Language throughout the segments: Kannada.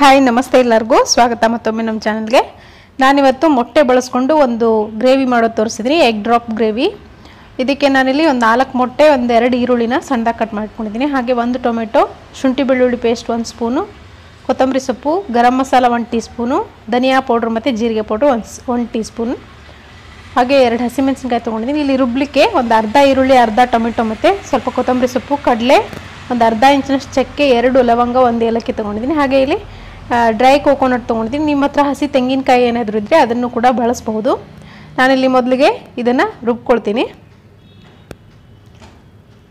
ಹಾಯ್, ನಮಸ್ತೆ ಎಲ್ಲರಿಗೂ. ಸ್ವಾಗತ ಮತ್ತೊಮ್ಮೆ ನಮ್ಮ ಚಾನಲ್ಗೆ. ನಾನಿವತ್ತು ಮೊಟ್ಟೆ ಬಳಸ್ಕೊಂಡು ಒಂದು ಗ್ರೇವಿ ಮಾಡೋದು ತೋರಿಸಿದ್ರಿ ಎಗ್ ಡ್ರಾಪ್ ಗ್ರೇವಿ. ಇದಕ್ಕೆ ನಾನಿಲ್ಲಿ ಒಂದು ನಾಲ್ಕು ಮೊಟ್ಟೆ ಒಂದು ಎರಡು ಈರುಳ್ಳಿನ ಸಣ್ಣದಾಗಿ ಕಟ್ ಮಾಡ್ಕೊಂಡಿದ್ದೀನಿ. ಹಾಗೆ ಒಂದು ಟೊಮೆಟೊ, ಶುಂಠಿ ಬೆಳ್ಳುಳ್ಳಿ ಪೇಸ್ಟ್ ಒಂದು ಸ್ಪೂನು, ಕೊತ್ತಂಬರಿ ಸೊಪ್ಪು, ಗರಂ ಮಸಾಲ ಒಂದು ಟೀ ಸ್ಪೂನು, ಧನಿಯಾ ಪೌಡ್ರ್ ಮತ್ತು ಜೀರಿಗೆ ಪೌಡ್ರ್ ಒಂದು ಒಂದು ಟೀ ಸ್ಪೂನ್. ಹಾಗೆ ಎರಡು ಹಸಿಮೆಣಸಿನ್ಕಾಯಿ ತೊಗೊಂಡಿದ್ದೀನಿ. ಇಲ್ಲಿ ರುಬ್ಲಿಕ್ಕೆ ಒಂದು ಅರ್ಧ ಈರುಳ್ಳಿ, ಅರ್ಧ ಟೊಮೆಟೊ ಮತ್ತು ಸ್ವಲ್ಪ ಕೊತ್ತಂಬರಿ ಸೊಪ್ಪು, ಕಡಲೆ, ಒಂದು ಅರ್ಧ ಇಂಚಿನಷ್ಟು ಚಕ್ಕೆ, ಎರಡು ಲವಂಗ, ಒಂದು ಏಲಕ್ಕಿ ತೊಗೊಂಡಿದ್ದೀನಿ. ಹಾಗೆ ಇಲ್ಲಿ ಡ್ರೈ ಕೋಕೋನಟ್ ತೊಗೊಂಡಿದ್ದೀನಿ ನಿಮ್ಮ ಹತ್ರ ಹಸಿ ತೆಂಗಿನಕಾಯಿ ಏನಾದರೂ ಇದ್ದರೆ ಅದನ್ನು ಕೂಡ ಬಳಸಬಹುದು. ನಾನಿಲ್ಲಿ ಮೊದಲಿಗೆ ಇದನ್ನು ರುಬ್ಕೊಳ್ತೀನಿ.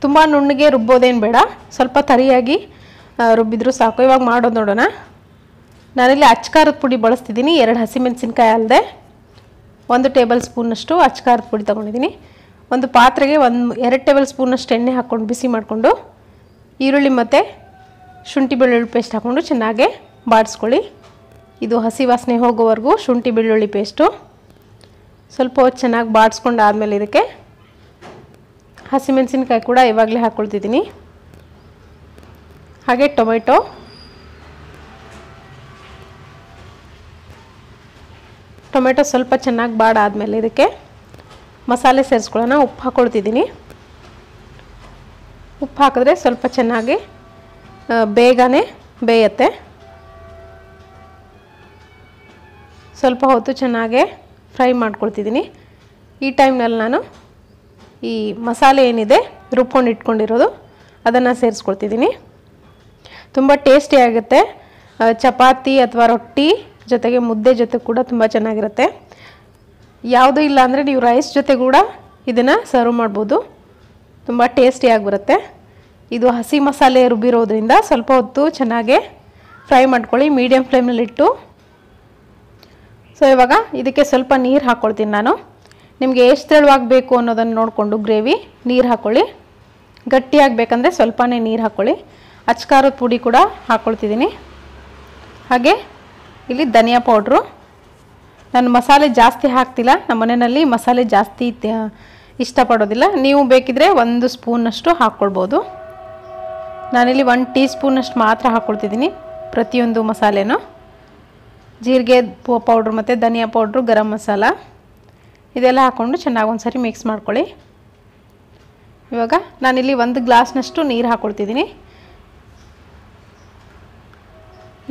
ತುಂಬ ನುಣ್ಣಗೆ ರುಬ್ಬೋದೇನು ಬೇಡ. ಸ್ವಲ್ಪ ತರಿಯಾಗಿ ರುಬ್ಬಿದ್ರೂ ರುಬ್ಬಿದ್ರು ಸಾಕು. ಇವಾಗ ಮಾಡೋದು ನೋಡೋಣ. ನಾನಿಲ್ಲಿ ಅಚ್ಕಾರದ ಪುಡಿ ಬಳಸ್ತಿದ್ದೀನಿ ಎರಡು ಹಸಿಮೆಣಸಿನ್ಕಾಯಿ ಅಲ್ಲದೆ ಒಂದು ಟೇಬಲ್ ಸ್ಪೂನಷ್ಟು ಅಚ್ಕಾರದ ಪುಡಿ ತೊಗೊಂಡಿದ್ದೀನಿ ಒಂದು ಪಾತ್ರೆಗೆ ಒಂದು, ಎರಡು ಟೇಬಲ್ ಸ್ಪೂನಷ್ಟು ಎಣ್ಣೆ ಹಾಕ್ಕೊಂಡು ಬಿಸಿ ಮಾಡಿಕೊಂಡು, ಈರುಳ್ಳಿ ಮತ್ತು ಶುಂಠಿ ಬೆಳ್ಳುಳ್ಳಿ ಪೇಸ್ಟ್ ಹಾಕ್ಕೊಂಡು ಚೆನ್ನಾಗೆ ಬಾಡಿಸ್ಕೊಳ್ಳಿ. ಇದು ಹಸಿ ವಾಸನೆ ಹೋಗೋವರೆಗೂ ಶುಂಠಿ ಬೆಳ್ಳುಳ್ಳಿ ಪೇಸ್ಟು. ಸ್ವಲ್ಪ ಚೆನ್ನಾಗಿ ಬಾಡಿಸ್ಕೊಂಡು ಆದಮೇಲೆ ಇದಕ್ಕೆ ಹಸಿಮೆಣಸಿನ್ಕಾಯಿ ಕೂಡ ಇವಾಗಲೇ ಹಾಕ್ಕೊಳ್ತಿದ್ದೀನಿ. ಹಾಗೆ ಟೊಮೆಟೊ. ಟೊಮೆಟೊ ಸ್ವಲ್ಪ ಚೆನ್ನಾಗಿ ಬಾಡಾದಮೇಲೆ ಇದಕ್ಕೆ ಮಸಾಲೆ ಸೇರಿಸ್ಕೊಳ್ಳೋಣ. ಉಪ್ಪು ಹಾಕ್ಕೊಳ್ತಿದ್ದೀನಿ. ಉಪ್ಪು ಹಾಕಿದ್ರೆ ಸ್ವಲ್ಪ ಚೆನ್ನಾಗಿ ಬೇಗನೆ ಬೇಯತ್ತೆ. ಸ್ವಲ್ಪ ಹೊತ್ತು ಚೆನ್ನಾಗೆ ಫ್ರೈ ಮಾಡ್ಕೊಳ್ತಿದ್ದೀನಿ. ಈ ಟೈಮ್ನಲ್ಲಿ ನಾನು ಈ ಮಸಾಲೆ ಏನಿದೆ ರುಬ್ಕೊಂಡು ಇಟ್ಕೊಂಡಿರೋದು, ಅದನ್ನು ಸೇರಿಸ್ಕೊಳ್ತಿದ್ದೀನಿ. ತುಂಬ ಟೇಸ್ಟಿಯಾಗುತ್ತೆ ಚಪಾತಿ ಅಥವಾ ರೊಟ್ಟಿ ಜೊತೆಗೆ ಮುದ್ದೆ ಜೊತೆ ಕೂಡ ತುಂಬ ಚೆನ್ನಾಗಿರುತ್ತೆ. ಯಾವುದೂ ಇಲ್ಲ ಅಂದರೆ ನೀವು ರೈಸ್ ಜೊತೆ ಕೂಡ ಇದನ್ನು ಸರ್ವ್ ಮಾಡ್ಬೋದು. ತುಂಬ ಟೇಸ್ಟಿಯಾಗಿ ಬರುತ್ತೆ ಇದು ಹಸಿ ಮಸಾಲೆ ರುಬ್ಬಿರೋದ್ರಿಂದ ಸ್ವಲ್ಪ ಹೊತ್ತು ಚೆನ್ನಾಗೆ ಫ್ರೈ ಮಾಡ್ಕೊಳ್ಳಿ. ಮೀಡಿಯಮ್ ಫ್ಲೇಮ್ನಲ್ಲಿಟ್ಟು ಸೊ ಇವಾಗ ಇದಕ್ಕೆ ಸ್ವಲ್ಪ ನೀರು ಹಾಕ್ಕೊಳ್ತೀನಿ ನಾನು. ನಿಮಗೆ ಎಷ್ಟು ತೆಳುವಾಗಿ ಬೇಕು ಅನ್ನೋದನ್ನು ನೋಡಿಕೊಂಡು ಗ್ರೇವಿ ನೀರು ಹಾಕ್ಕೊಳ್ಳಿ ಗಟ್ಟಿಯಾಗಬೇಕಂದ್ರೆ ಸ್ವಲ್ಪನೇ ನೀರು ಹಾಕ್ಕೊಳ್ಳಿ ಅಚ್ಕಾರದ ಪುಡಿ ಕೂಡ ಹಾಕ್ಕೊಳ್ತಿದ್ದೀನಿ ಹಾಗೆ ಇಲ್ಲಿ ಧನಿಯಾ ಪೌಡ್ರು. ನಾನು ಮಸಾಲೆ ಜಾಸ್ತಿ ಹಾಕ್ತಿಲ್ಲ. ನಮ್ಮ ಮನೆಯಲ್ಲಿ ಮಸಾಲೆ ಜಾಸ್ತಿ ಇಷ್ಟಪಡೋದಿಲ್ಲ. ನೀವು ಬೇಕಿದ್ರೆ ಒಂದು ಸ್ಪೂನಷ್ಟು ಹಾಕ್ಕೊಳ್ಬೋದು ನಾನಿಲ್ಲಿ ಒಂದು ಟೀ ಸ್ಪೂನಷ್ಟು ಮಾತ್ರ ಹಾಕ್ಕೊಳ್ತಿದ್ದೀನಿ ಪ್ರತಿಯೊಂದು ಮಸಾಲೆನೂ. ಜೀರಿಗೆ ಪೌಡ್ರ್ ಮತ್ತು ಧನಿಯಾ ಪೌಡ್ರು ಗರಂ ಮಸಾಲ. ಇದೆಲ್ಲ ಹಾಕ್ಕೊಂಡು ಚೆನ್ನಾಗಿ ಒಂದು ಸರಿ ಮಿಕ್ಸ್ ಮಾಡ್ಕೊಳ್ಳಿ. ಇವಾಗ ನಾನಿಲ್ಲಿ ಒಂದು ಗ್ಲಾಸ್ನಷ್ಟು ನೀರು ಹಾಕ್ಕೊಳ್ತಿದ್ದೀನಿ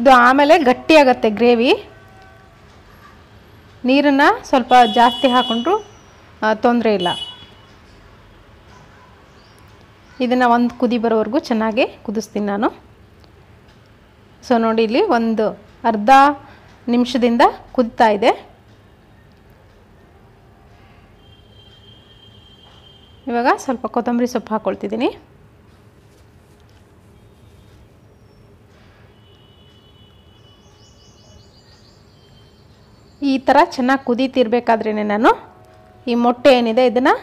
ಇದು ಆಮೇಲೆ ಗಟ್ಟಿಯಾಗತ್ತೆ ಗ್ರೇವಿ. ನೀರನ್ನು ಸ್ವಲ್ಪ ಜಾಸ್ತಿ ಹಾಕ್ಕೊಂಡ್ರು ತೊಂದರೆ ಇಲ್ಲ. ಇದನ್ನು ಒಂದು ಕುದಿ ಬರೋವರೆಗೂ ಚೆನ್ನಾಗಿ ಕುದಿಸ್ತೀನಿ ನಾನು. ಸೊ ನೋಡಿ ಇಲ್ಲಿ ಒಂದು ಅರ್ಧ ನಿಮಿಷದಿಂದ ಕುದಿತಾ ಇದೆ. ಇವಾಗ ಸ್ವಲ್ಪ ಕೊತ್ತಂಬರಿ ಸೊಪ್ಪು ಹಾಕ್ಕೊಳ್ತಿದ್ದೀನಿ ಈ ಥರ ಚೆನ್ನಾಗಿ ಕುದೀತಿರ್ಬೇಕಾದ್ರೇ ನಾನು ಈ ಮೊಟ್ಟೆ ಏನಿದೆ ಇದನ್ನು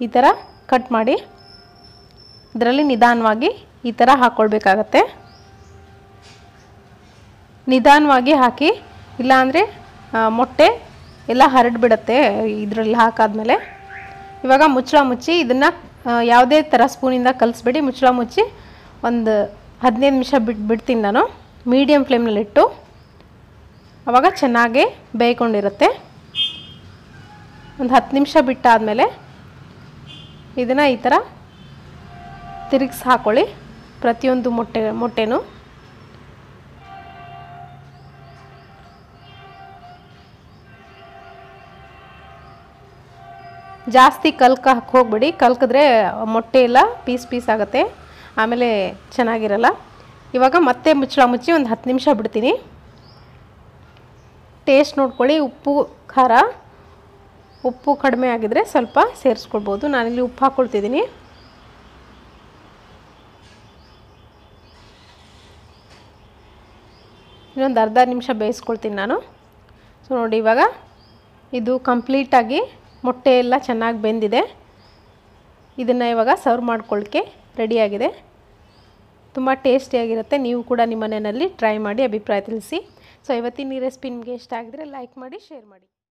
ಈ ಥರ ಕಟ್ ಮಾಡಿ ಇದರಲ್ಲಿ ನಿಧಾನವಾಗಿ ಈ ಥರ ಹಾಕ್ಕೊಳ್ಬೇಕಾಗತ್ತೆ ನಿಧಾನವಾಗಿ ಹಾಕಿ ಇಲ್ಲಾಂದರೆ ಮೊಟ್ಟೆ ಎಲ್ಲ ಹರಡ್ಬಿಡತ್ತೆ ಇದರಲ್ಲಿ ಹಾಕಾದ್ಮೇಲೆ. ಇವಾಗ ಮುಚ್ಚಳ ಮುಚ್ಚಿ ಇದನ್ನು ಯಾವುದೇ ಥರ ಸ್ಪೂನಿಂದ ಕಲಿಸ್ಬೇಡಿ. ಮುಚ್ಚಳ ಮುಚ್ಚಿ ಒಂದು ಹದಿನೈದು ನಿಮಿಷ ಬಿಟ್ಟು ಬಿಡ್ತೀನಿ ನಾನು. ಮೀಡಿಯಮ್ ಫ್ಲೇಮ್ನಲ್ಲಿಟ್ಟು ಆವಾಗ ಚೆನ್ನಾಗಿ ಬೇಯ್ಕೊಂಡಿರುತ್ತೆ. ಒಂದು ಹತ್ತು ನಿಮಿಷ ಬಿಟ್ಟಾದಮೇಲೆ ಇದನ್ನು ಈ ಥರ ತಿರುಗಿಸಿ ಹಾಕ್ಕೊಳ್ಳಿ ಪ್ರತಿಯೊಂದು ಮೊಟ್ಟೆ, ಮೊಟ್ಟೆನೂ. ಜಾಸ್ತಿ ಕಲ್ಕ ಹೋಗ್ಬೇಡಿ. ಕಲ್ಕಿದ್ರೆ ಮೊಟ್ಟೆ ಎಲ್ಲ ಪೀಸ್ ಪೀಸ್ ಆಗುತ್ತೆ. ಆಮೇಲೆ ಚೆನ್ನಾಗಿರಲ್ಲ. ಇವಾಗ ಮತ್ತೆ ಮುಚ್ಚಳ ಮುಚ್ಚಿ ಒಂದು ಹತ್ತು ನಿಮಿಷ ಬಿಡ್ತೀನಿ. ಟೇಸ್ಟ್ ನೋಡ್ಕೊಳ್ಳಿ. ಉಪ್ಪು, ಖಾರ. ಉಪ್ಪು ಕಡಿಮೆ ಆಗಿದ್ರೆ ಸ್ವಲ್ಪ ಸೇರಿಸ್ಕೊಳ್ಬೋದು. ನಾನಿಲ್ಲಿ ಉಪ್ಪು ಹಾಕ್ಕೊಳ್ತಿದ್ದೀನಿ ಇನ್ನೊಂದು ಅರ್ಧ ನಿಮಿಷ ಬೇಯಿಸ್ಕೊಳ್ತೀನಿ ನಾನು. ಸೊ ನೋಡಿ ಇವಾಗ ಇದು ಕಂಪ್ಲೀಟಾಗಿ ಮೊಟ್ಟೆ ಎಲ್ಲ ಚೆನ್ನಾಗಿ ಬೆಂದಿದೆ. ಇದನ್ನು ಇವಾಗ ಸರ್ವ್ ಮಾಡ್ಕೊಳ್ಳಿಕ್ಕೆ ರೆಡಿಯಾಗಿದೆ ತುಂಬ ಟೇಸ್ಟಿಯಾಗಿರುತ್ತೆ ನೀವು ಕೂಡ ನಿಮ್ಮ ಮನೆಯಲ್ಲಿ ಟ್ರೈ ಮಾಡಿ ಅಭಿಪ್ರಾಯ ತಿಳಿಸಿ. ಸೊ ಇವತ್ತಿನ ಈ ರೆಸಿಪಿ ನಿಮಗೆ ಇಷ್ಟ ಆಗಿದ್ರೆ ಲೈಕ್ ಮಾಡಿ ಶೇರ್ ಮಾಡಿ.